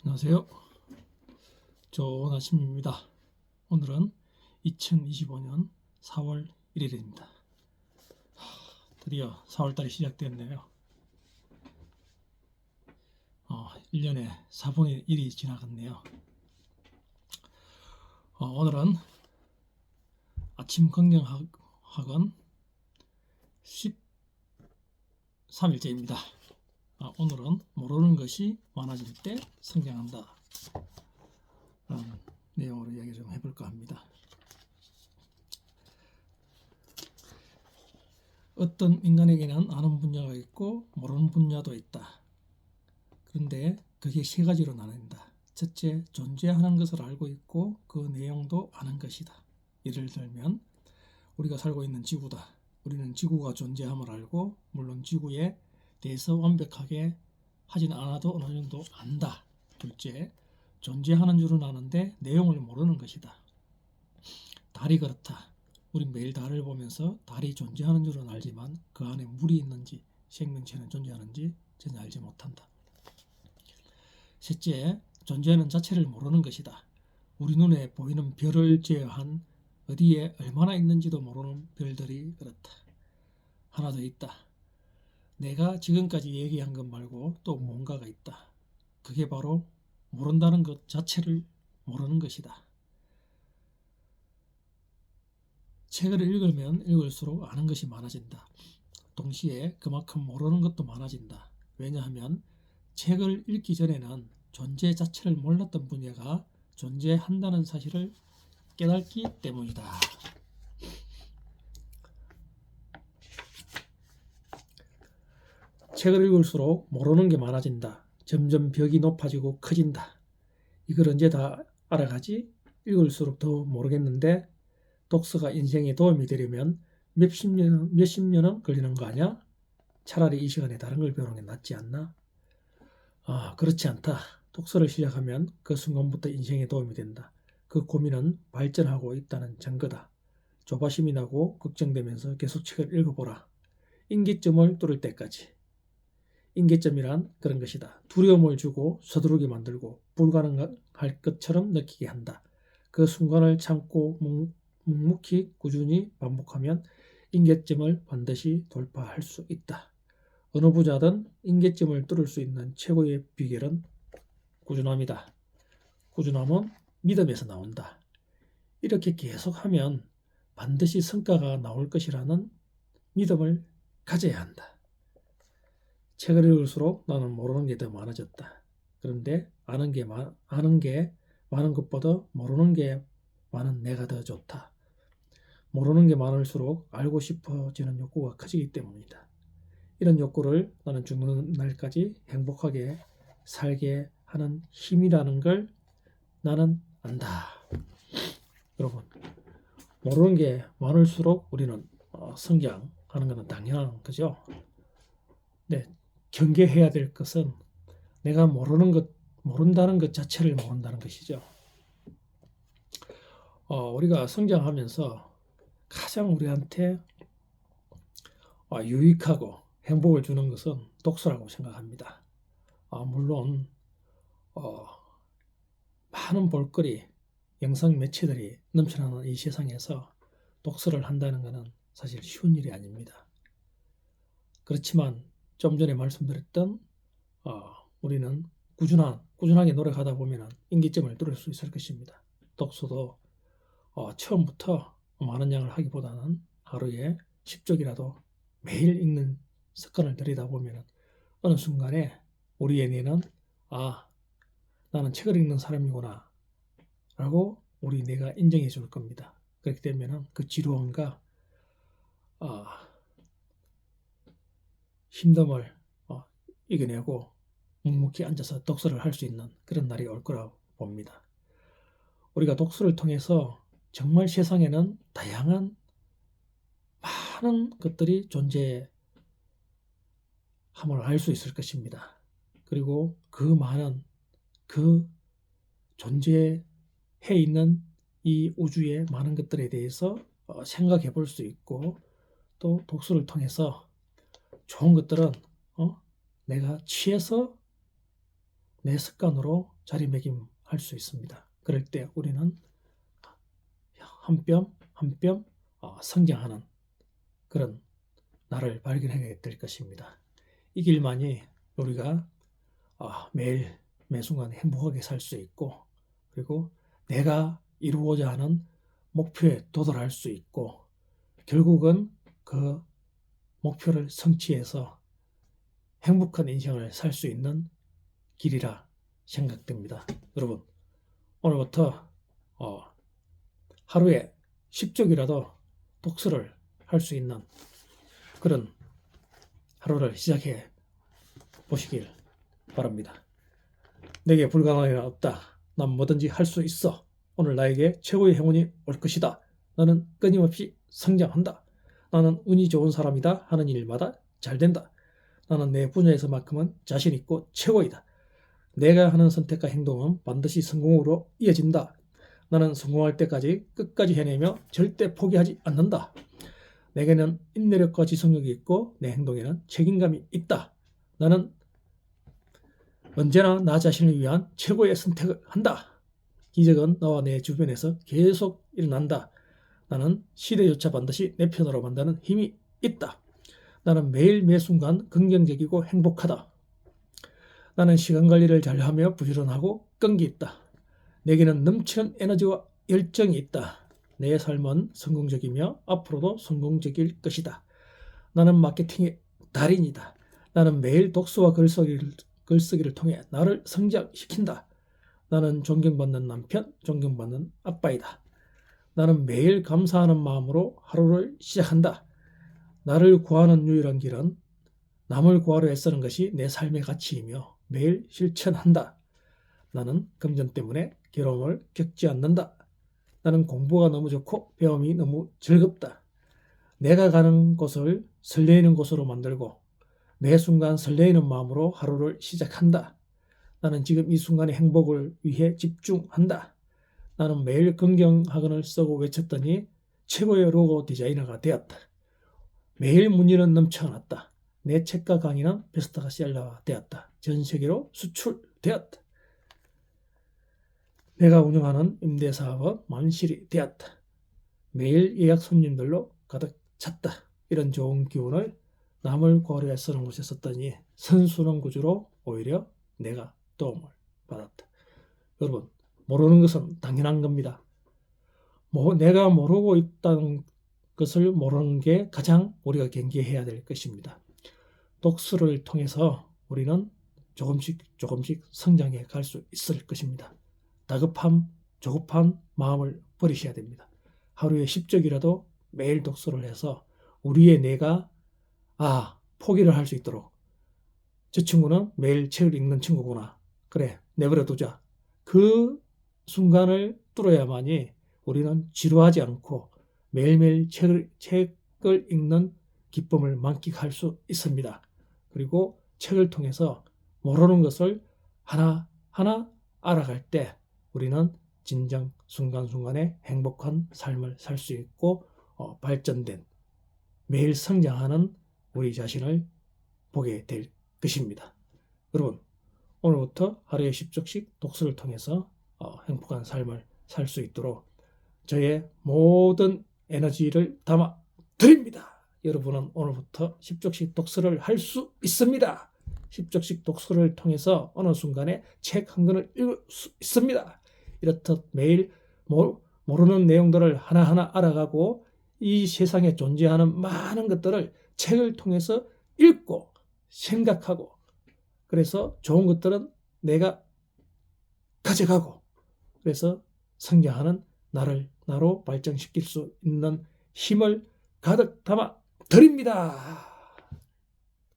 안녕하세요. 좋은 아침입니다. 오늘은 2025년 4월 1일입니다. 드디어 4월달이 시작됐네요. 어, 1년에 4분의 1이 지나갔네요. 어, 오늘은 아침 건강학원 13일째입니다. 아, 오늘은 모르는 것이 많아질 때 성장한다. 라는 내용으로 이야기 좀 해볼까 합니다. 어떤 인간에게는 아는 분야가 있고 모르는 분야도 있다. 그런데 그게 세 가지로 나뉜다. 첫째, 존재하는 것을 알고 있고 그 내용도 아는 것이다. 예를 들면 우리가 살고 있는 지구다. 우리는 지구가 존재함을 알고 물론 지구에 대해서 완벽하게 하진 않아도 어느 정도 안다. 둘째, 존재하는 줄은 아는데 내용을 모르는 것이다. 달이 그렇다. 우린 매일 달을 보면서 달이 존재하는 줄은 알지만 그 안에 물이 있는지 생명체는 존재하는지 전혀 알지 못한다. 셋째, 존재하는 자체를 모르는 것이다. 우리 눈에 보이는 별을 제외한 어디에 얼마나 있는지도 모르는 별들이 그렇다. 하나 더 있다. 내가 지금까지 얘기한 것 말고 또 뭔가가 있다. 그게 바로 모른다는 것 자체를 모르는 것이다. 책을 읽으면 읽을수록 아는 것이 많아진다. 동시에 그만큼 모르는 것도 많아진다. 왜냐하면 책을 읽기 전에는 존재 자체를 몰랐던 분야가 존재한다는 사실을 깨닫기 때문이다. 책을 읽을수록 모르는 게 많아진다. 점점 벽이 높아지고 커진다. 이걸 언제 다 알아가지? 읽을수록 더 모르겠는데 독서가 인생에 도움이 되려면 몇십 년, 몇십 년은 걸리는 거 아니야? 차라리 이 시간에 다른 걸 배우는 게 낫지 않나? 아, 그렇지 않다. 독서를 시작하면 그 순간부터 인생에 도움이 된다. 그 고민은 발전하고 있다는 증거다. 조바심이 나고 걱정되면서 계속 책을 읽어보라. 인기점을 뚫을 때까지. 인계점이란 그런 것이다. 두려움을 주고 서두르게 만들고 불가능할 것처럼 느끼게 한다. 그 순간을 참고 묵, 묵묵히 꾸준히 반복하면 인계점을 반드시 돌파할 수 있다. 어느 부자든 인계점을 뚫을 수 있는 최고의 비결은 꾸준함이다. 꾸준함은 믿음에서 나온다. 이렇게 계속하면 반드시 성과가 나올 것이라는 믿음을 가져야 한다. 책을 읽을수록 나는 모르는 게 더 많아졌다. 그런데 아는 게, 마, 아는 게 많은 것보다 모르는 게 많은 내가 더 좋다. 모르는 게 많을수록 알고 싶어지는 욕구가 커지기 때문이다. 이런 욕구를 나는 죽는 날까지 행복하게 살게 하는 힘이라는 걸 나는 안다. 여러분, 모르는 게 많을수록 우리는 어, 성장하는 것은 당연한 거죠. 네, 경계해야 될 것은 내가 모르는 것, 모른다는 것 자체를 모른다는 것이죠. 어, 우리가 성장하면서 가장 우리한테 어, 유익하고 행복을 주는 것은 독서라고 생각합니다. 어, 물론 어, 많은 볼거리, 영상 매체들이 넘쳐나는 이 세상에서 독서를 한다는 것은 사실 쉬운 일이 아닙니다. 그렇지만 좀 전에 말씀드렸던 어, 우리는 꾸준한 꾸준하게 노력하다 보면 인기점을 뚫을 수 있을 것입니다. 독서도 어, 처음부터 많은 양을 하기보다는 하루에 10쪽이라도 매일 읽는 습관을 들이다 보면 어느 순간에 우리의 뇌는 아 나는 책을 읽는 사람이구나 라고 우리 뇌가 인정해 줄 겁니다. 그렇기 때문에 그 지루함과 어, 힘듦을 어, 이겨내고 묵묵히 앉아서 독서를 할 수 있는 그런 날이 올 거라고 봅니다. 우리가 독서를 통해서 정말 세상에는 다양한 많은 것들이 존재함을 알 수 있을 것입니다. 그리고 그 많은 그 존재해 있는 이 우주의 많은 것들에 대해서 어, 생각해 볼 수 있고 또 독서를 통해서 좋은 것들은 어? 내가 취해서 내 습관으로 자리매김할 수 있습니다. 그럴 때 우리는 한 뼘 한뼘 어, 성장하는 그런 나를 발견하게 될 것입니다. 이 길만이 우리가 어, 매일 매 순간 행복하게 살 수 있고 그리고 내가 이루고자 하는 목표에 도달할 수 있고 결국은 그 목표를 성취해서 행복한 인생을 살 수 있는 길이라 생각됩니다. 여러분 오늘부터 어, 하루에 10쪽이라도 독서를 할 수 있는 그런 하루를 시작해 보시길 바랍니다. 내게 불가능한 일은 없다. 난 뭐든지 할 수 있어. 오늘 나에게 최고의 행운이 올 것이다. 나는 끊임없이 성장한다. 나는 운이 좋은 사람이다. 하는 일마다 잘 된다. 나는 내 분야에서만큼은 자신 있고 최고이다. 내가 하는 선택과 행동은 반드시 성공으로 이어진다. 나는 성공할 때까지 끝까지 해내며 절대 포기하지 않는다. 내게는 인내력과 지속력이 있고 내 행동에는 책임감이 있다. 나는 언제나 나 자신을 위한 최고의 선택을 한다. 기적은 나와 내 주변에서 계속 일어난다. 나는 시대조차 반드시 내 편으로 만드는 힘이 있다. 나는 매일 매 순간 긍정적이고 행복하다. 나는 시간 관리를 잘하며 부지런하고 끈기 있다. 내게는 넘치는 에너지와 열정이 있다. 내 삶은 성공적이며 앞으로도 성공적일 것이다. 나는 마케팅의 달인이다. 나는 매일 독서와 글쓰기를, 글쓰기를 통해 나를 성장시킨다. 나는 존경받는 남편, 존경받는 아빠이다. 나는 매일 감사하는 마음으로 하루를 시작한다. 나를 구하는 유일한 길은 남을 구하려 애쓰는 것이 내 삶의 가치이며 매일 실천한다. 나는 금전 때문에 괴로움을 겪지 않는다. 나는 공부가 너무 좋고 배움이 너무 즐겁다. 내가 가는 곳을 설레이는 곳으로 만들고 매 순간 설레이는 마음으로 하루를 시작한다. 나는 지금 이 순간의 행복을 위해 집중한다. 나는 매일 긍정학원을 쓰고 외쳤더니 최고의 로고 디자이너가 되었다. 매일 문의는 넘쳐났다. 내 책과 강의는 베스트셀러가 되었다. 전 세계로 수출되었다. 내가 운영하는 임대사업은 만실이 되었다. 매일 예약 손님들로 가득 찼다. 이런 좋은 기운을 남을 고려해 쓰는 곳에 썼더니 선순환 구조로 오히려 내가 도움을 받았다. 여러분 모르는 것은 당연한 겁니다. 뭐 내가 모르고 있다는 것을 모르는 게 가장 우리가 경계해야 될 것입니다. 독서를 통해서 우리는 조금씩 조금씩 성장해 갈 수 있을 것입니다. 다급함, 조급한 마음을 버리셔야 됩니다. 하루에 10적이라도 매일 독서를 해서 우리의 뇌가 아, 포기를 할 수 있도록 저 친구는 매일 책을 읽는 친구구나. 그래, 내버려 두자. 그 순간을 뚫어야만이 우리는 지루하지 않고 매일매일 책을, 책을 읽는 기쁨을 만끽할 수 있습니다. 그리고 책을 통해서 모르는 것을 하나하나 알아갈 때 우리는 진정 순간순간에 행복한 삶을 살 수 있고 어, 발전된 매일 성장하는 우리 자신을 보게 될 것입니다. 여러분 오늘부터 하루에 10쪽씩 독서를 통해서 어, 행복한 삶을 살 수 있도록 저의 모든 에너지를 담아 드립니다. 여러분은 오늘부터 10쪽씩 독서를 할 수 있습니다. 10쪽씩 독서를 통해서 어느 순간에 책 한 권을 읽을 수 있습니다. 이렇듯 매일 모르는 내용들을 하나하나 알아가고 이 세상에 존재하는 많은 것들을 책을 통해서 읽고 생각하고 그래서 좋은 것들은 내가 가져가고 그래서 성장하는 나를 나로 발전시킬 수 있는 힘을 가득 담아 드립니다.